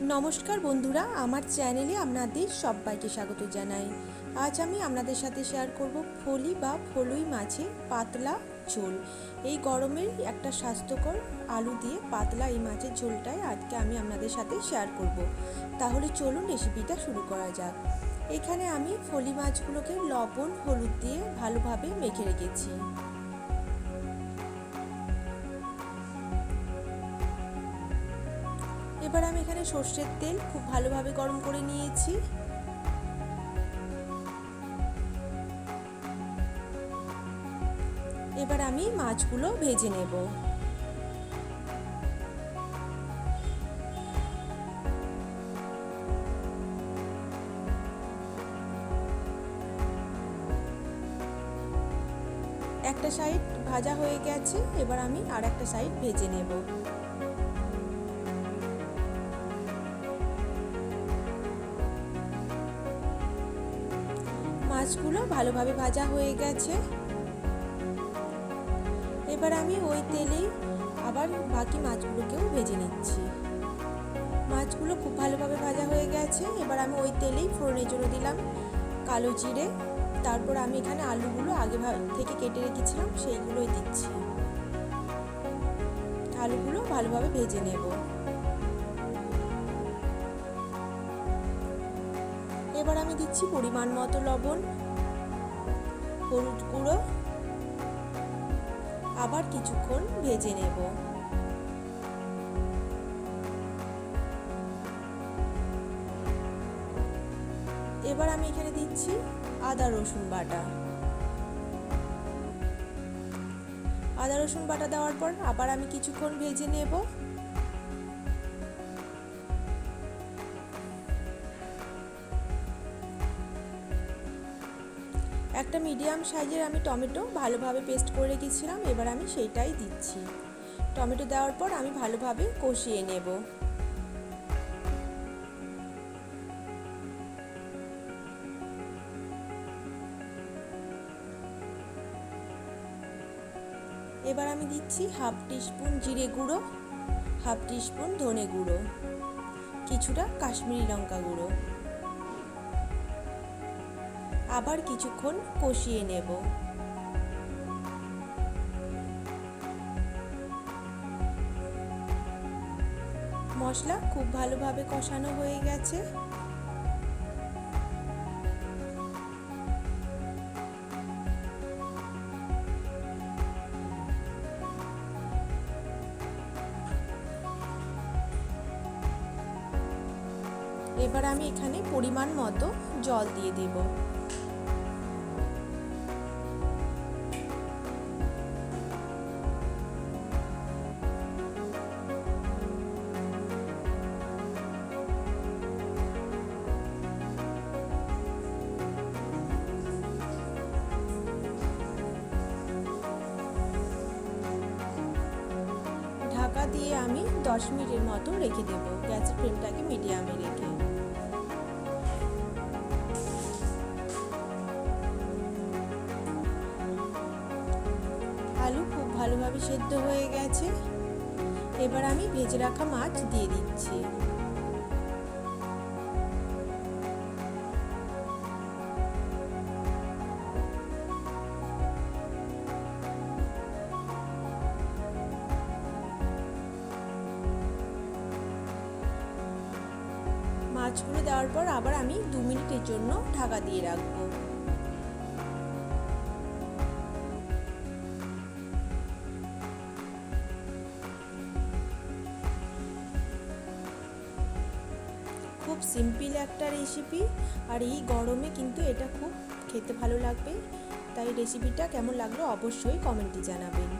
নমস্কার বন্ধুরা, আমার চ্যানেলে আপনাদের সবাইকে স্বাগত জানাই। আজ আমি আপনাদের সাথে শেয়ার করব ফলি বা ফলুই মাছের পাতলা ঝোল। এই গরমের একটা স্বাস্থ্যকর আলু দিয়ে পাতলা এই মাছের ঝোলটাই আজকে আমি আপনাদের সাথে শেয়ার করব। তাহলে চলুন রেসিপিটা শুরু করা যাক। এখানে আমি ফলি মাছগুলোকে লবণ, হলুদ দিয়ে ভালোভাবে মেখে রেখেছি। এবার আমি এখানে সর্ষের তেল খুব ভালোভাবে গরম করে নিয়েছি। এবার আমি মাছগুলো ভেজে নেব। একটা সাইড ভাজা হয়ে গেছে, এবার আমি আর একটা সাইড ভেজে নেব। মাছগুলো ভালোভাবে ভাজা হয়ে গেছে। এবার আমি ওই তেলেই আবার বাকি মাছগুলোকেও ভেজে নিচ্ছি। মাছগুলো খুব ভালোভাবে ভাজা হয়ে গেছে। এবার আমি ওই তেলেই ফোড়নের জন্য দিলাম কালো জিরে। তারপর আমি এখানে আলুগুলো আগে থেকে কেটে রেখেছিলাম, সেইগুলোই দিচ্ছি। আলুগুলো ভালোভাবে ভেজে নেব। এবার আমি দিচ্ছি পরিমাণ মতো লবণ, হলুদ গুঁড়ো। আবার কিছুক্ষণ ভেজে নেব। এবার আমি এখানে দিচ্ছি আদা রসুন বাটা। আদা রসুন বাটা দেওয়ার পর আবার আমি কিছুক্ষণ ভেজে নেব। একটা মিডিয়াম সাইজের আমি টমেটো ভালোভাবে পেস্ট করে রেখেছিলাম, এবার আমি সেইটাই দিচ্ছি। টমেটো দেওয়ার পর আমি ভালোভাবে কষিয়ে নেব। এবার আমি দিচ্ছি হাফ টিস্পুন জিরে গুঁড়ো, হাফ টিস্পুন ধনে গুঁড়ো, কিছুটা কাশ্মীরি লঙ্কা গুঁড়ো। আবার কিছুক্ষণ কষিয়ে নেব। মশলা খুব ভালোভাবে কষানো হয়ে গেছে। এবার আমি এখানে পরিমাণ মতো জল দিয়ে দেবো। দিয়ে আমি দশ মিনিটের মতো রেখে দেব। গ্যাসের ফ্লেমটাকে মিডিয়ামে রেখে। আলু খুব ভালোভাবে সেদ্ধ হয়ে গেছে। এবার আমি ভেজে রাখা মাছ দিয়ে দিচ্ছি। মাছগুলো দেওয়ার পর আবার আমি দু মিনিটের জন্য ঢাকা দিয়ে রাখব। খুব সিম্পল একটা রেসিপি আর এই গরমে কিন্তু এটা খুব খেতে ভালো লাগবে। তাই রেসিপিটা কেমন লাগল অবশ্যই কমেন্টে জানাবেন।